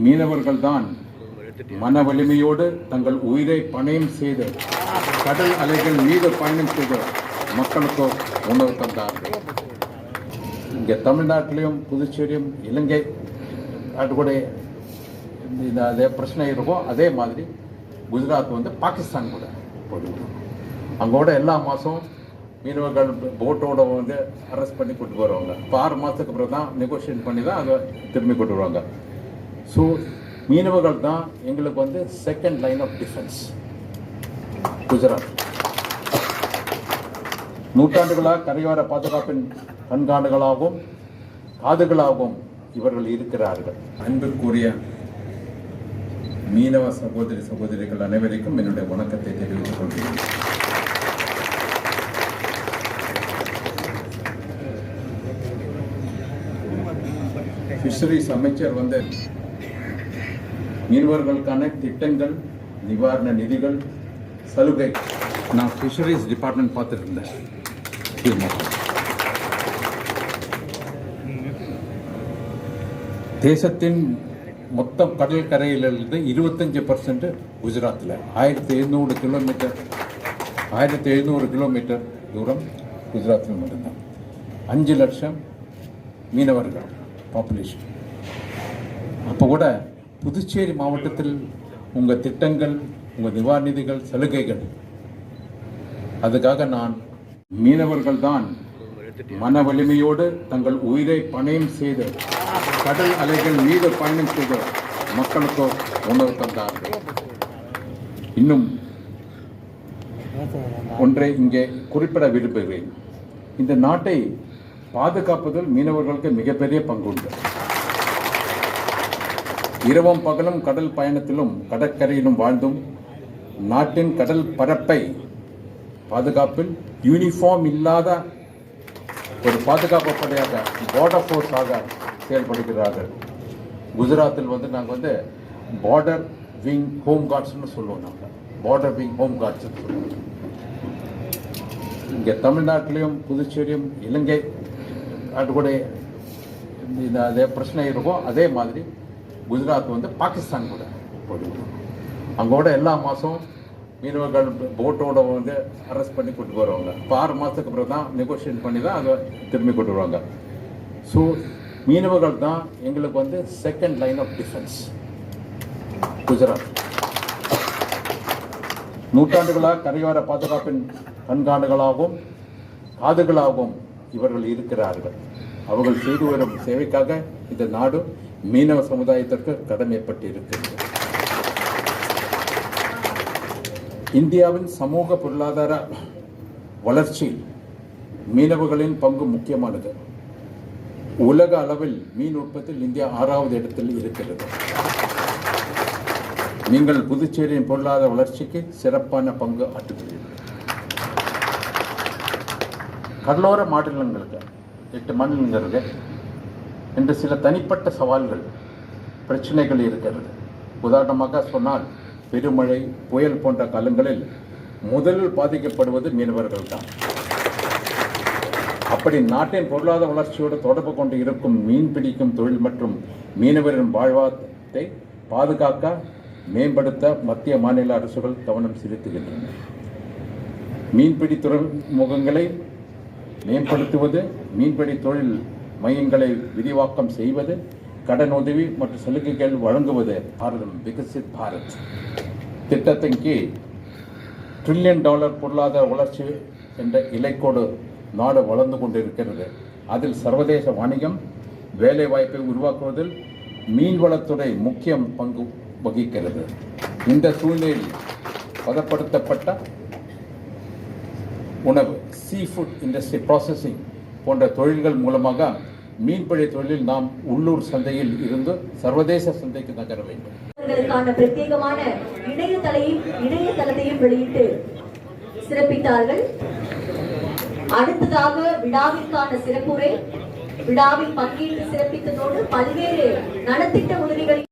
மீனவர்கள் தான் மன வலிமையோடு தங்கள் உயிரை பணயம் செய்து கடல் அலைகள் மீது பயணம் செய்து மக்களுக்கு உணவு தந்தார்கள். இங்கே தமிழ்நாட்டிலையும் புதுச்சேரியும் இலங்கை அது இந்த அதே பிரச்சனை இருக்கும். அதே மாதிரி குஜராத் வந்து பாகிஸ்தான் கூட போயிடுவோம் அங்கே கூட எல்லா மாதம் மீனவர்கள் போட்டோட வந்து அரெஸ்ட் பண்ணி கூட்டு வருவாங்க. இப்போ ஆறு மாதத்துக்கு அப்புறம் தான் நெகோஷியேட் பண்ணி தான் அதை திரும்பி கொண்டு வருவாங்க. ஸோ மீனவர்கள் தான் எங்களுக்கு வந்து second line of defence Gujarat. நூற்றாண்டுகளாக கரையோர பாதுகாப்பின் கண்காண்டுகளாகவும் காதுகளாகவும் இவர்கள் இருக்கிறார்கள். அன்பிற்குரிய மீனவ சகோதரி சகோதரிகள் அனைவருக்கும் என்னுடைய வணக்கத்தை தெரிவித்துக் கொள்கிறேன். ஃபிஷரிஸ் அமைச்சர் வந்து மீனவர்களுக்கான திட்டங்கள் நிவாரண நிதிகள் சலுகை. நான் ஃபிஷரிஸ் டிபார்ட்மெண்ட் பார்த்துட்டு இருந்தேன் தேசத்தின் மொத்த கடல் கரையிலிருந்து இருபத்தஞ்சு பர்சன்ட் குஜராத்தில். ஆயிரத்தி எழுநூறு கிலோமீட்டர் ஆயிரத்தி எழுநூறு கிலோமீட்டர் தூரம் குஜராத்தில் மட்டும்தான். அஞ்சு லட்சம் மீனவர்கள் பாப்புலேஷன் அப்போ கூட புதுச்சேரி மாவட்டத்தில் உங்கள் திட்டங்கள் உங்கள் நிவாரணிதிகள் சலுகைகள். அதுக்காக நான் மீனவர்கள் தான் மன வலிமையோடு தங்கள் உயிரை பணயம் செய்து கடல் அலைகள் மீது பயணம் செய்து மக்களுக்கு உணவு தந்தார்கள். இன்னும் ஒன்றை இங்கே குறிப்பிட விரும்புகிறேன். இந்த நாட்டை பாதுகாப்பதில் மீனவர்களுக்கு மிகப்பெரிய பங்குண்டு இரவும் பகலும் கடல் பயணத்திலும் கடற்கரையிலும் வாழ்ந்தும் நாட்டின் கடல் பரப்பை பாதுகாப்பில் யூனிஃபார்ம் இல்லாத ஒரு பாதுகாப்பு படையாக பார்டர் ஃபோர்ஸாக செயல்படுகிறார்கள். குஜராத்தில் வந்து நாங்கள் வந்து பார்டர் விங் ஹோம் கார்ட்ஸ்னு சொல்லுவோம் நாங்கள் பார்டர் விங் ஹோம் கார்ட்ஸ்னு சொல்லுவோம். இங்கே தமிழ்நாட்டிலையும் புதுச்சேரியும் இலங்கை நாட்டு கூட இந்த அதே பிரச்சனை இருக்கும். அதே மாதிரி குஜராத் வந்து பாகிஸ்தான் கூட போயிடுவோம் அங்கே கூட எல்லா மாதம் மீனவர்கள் போட்டோட வந்து அரெஸ்ட் பண்ணி கொண்டு வருவாங்க. இப்போ ஆறு மாதத்துக்கு அப்புறம் தான் நெகோஷியேட் பண்ணி தான் அதை திரும்பி கொண்டு வருவாங்க. ஸோ மீனவர்கள் தான் எங்களுக்கு வந்து second line of defence Gujarat. நூற்றாண்டுகளாக கரையோர பாதுகாப்பின் கண்காண்டுகளாகவும் காதுகளாகவும் இவர்கள் இருக்கிறார்கள். அவர்கள் செய்து வரும் சேவைக்காக இந்த நாடு மீனவ சமுதாயத்திற்கு கடமைப்பட்டு இருக்கிறது இந்தியாவின் சமூக பொருளாதார வளர்ச்சியில் மீனவர்களின் பங்கு முக்கியமானது. உலக அளவில் மீன் உற்பத்தியில் இந்தியா ஆறாவது இடத்தில் இருக்கிறது. நீங்கள் புதுச்சேரியின் பொருளாதார வளர்ச்சிக்கு சிறப்பான பங்கு ஆற்றுகிறீர்கள். கடலோர மாநிலங்களுக்கு எட்டு மாநிலங்களுக்கு என்று சில தனிப்பட்ட சவால்கள் பிரச்சனைகள் இருக்கிறது. உதாரணமாக சொன்னால் பெருமழை புயல் போன்ற காலங்களில் முதலில் பாதிக்கப்படுவது மீனவர்கள் தான் அப்படி நாட்டின் பொருளாதார வளர்ச்சியோடு தொடர்பு கொண்டு இருக்கும் மீன் பிடிக்கும் தொழில் மற்றும் மீனவரின் வாழ்வாதாரத்தை பாதுகாக்க மேம்படுத்த மத்திய மாநில அரசுகள் கவனம் செலுத்துகின்றன. மீன்பிடி துறைமுகங்களை மேம்படுத்துவது மீன்பிடி தொழில் மையங்களை விரிவாக்கம் செய்வது கடன் உதவி மற்றும் சலுகைகள் வழங்குவது பாரதம் விகசித் பாரத். திட்டத்தின் கீழ் ட்ரில்லியன் டாலர் பொருளாதார வளர்ச்சி என்ற இலைக்கோடு நாடு வளர்ந்து கொண்டிருக்கிறது. அதில் சர்வதேச வணிகம் வேலைவாய்ப்பை உருவாக்குவதில் மீன்வளத்துறை முக்கிய பங்கு வகிக்கிறது. இந்த சூழ்நிலையில் பதப்படுத்தப்பட்ட உணவு சீ ஃபுட் இண்டஸ்ட்ரி ப்ராசஸிங் போன்ற தொழில்கள் மூலமாக மீன்பிடி தொழிலில் நாம் உள்ளூர் சந்தையில் இருந்து சர்வதேச சந்தைக்கு நகர வேண்டும். பிரத்யேகமான இணையதளையும் இணையதளத்தையும் வெளியிட்டு சிறப்பித்தார்கள். அடுத்ததாக விழாவிற்கான சிறப்புரை விழாவில் பங்கேற்று சிறப்பித்ததோடு பல்வேறு நலத்திட்ட உதவிகளை